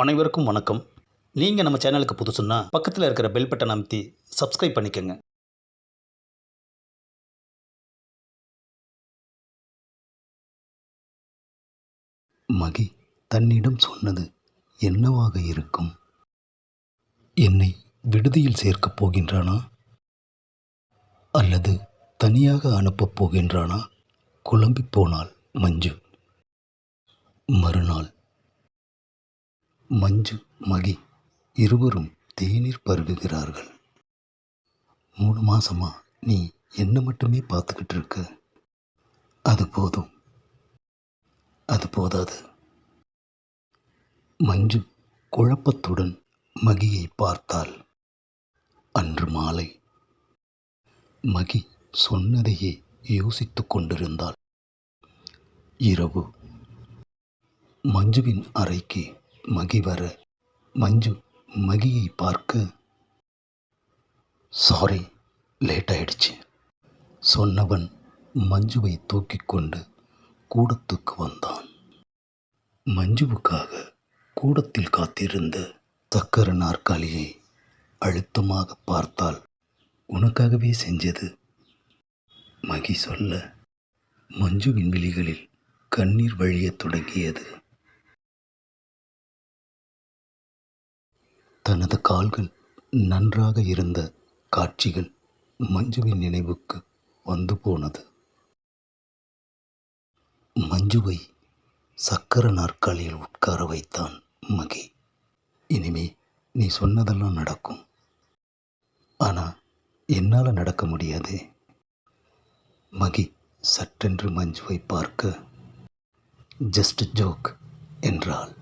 அனைவருக்கும் வணக்கம். நீங்கள் நம்ம சேனலுக்கு புதுசுன்னா பக்கத்தில் இருக்கிற பெல் பட்டன் அமைத்தி சப்ஸ்கிரைப் பண்ணிக்கோங்க. மகி தன்னிடம் சொன்னது என்னவாக இருக்கும்? என்னை விடுதியில் சேர்க்கப் போகின்றானா? அல்லது தனியாக அனுப்பப் போகின்றானா? குழம்பி போனாள் மஞ்சு. மறுநாள் மஞ்சு மகி இருவரும் தேநீர் பருகுகிறார்கள். மூணு மாசமா நீ என்ன மட்டுமே பார்த்துக்கிட்டு இருக்க? அது போதும். அது போதாது. மஞ்சு குழப்பத்துடன் மகியை பார்த்தாள். அன்று மாலை மகி சொன்னதையே யோசித்துக் கொண்டிருந்தாள். இரவு மஞ்சுவின் அறைக்கு மகி வர மஞ்சு மகியை பார்க்க. சாரி லேட் ஆயிடுச்சு. சொன்னவன் மஞ்சுவை தூக்கிக் கொண்டு கூடத்துக்கு வந்தான். மஞ்சுவுக்காக கூடத்தில் காத்திருந்த சக்கர நாற்காலியை அழுத்தமாக பார்த்தால் உனக்காகவே செஞ்சது. மகி சொல்ல மஞ்சுவின் விழிகளில் கண்ணீர் வழியத் தொடங்கியது. தனது கால்கள் நன்றாக இருந்த காட்சிகள் மஞ்சுவின் நினைவுக்கு வந்து போனது. மஞ்சுவை சக்கர நாற்காலியில் உட்கார வைத்தான் மகி. இனிமே நீ சொன்னதெல்லாம் நடக்கும். ஆனால் என்னால் நடக்க முடியாது. மகி சட்டென்று மஞ்சுவை பார்க்க ஜஸ்ட் ஜோக் என்றாள்.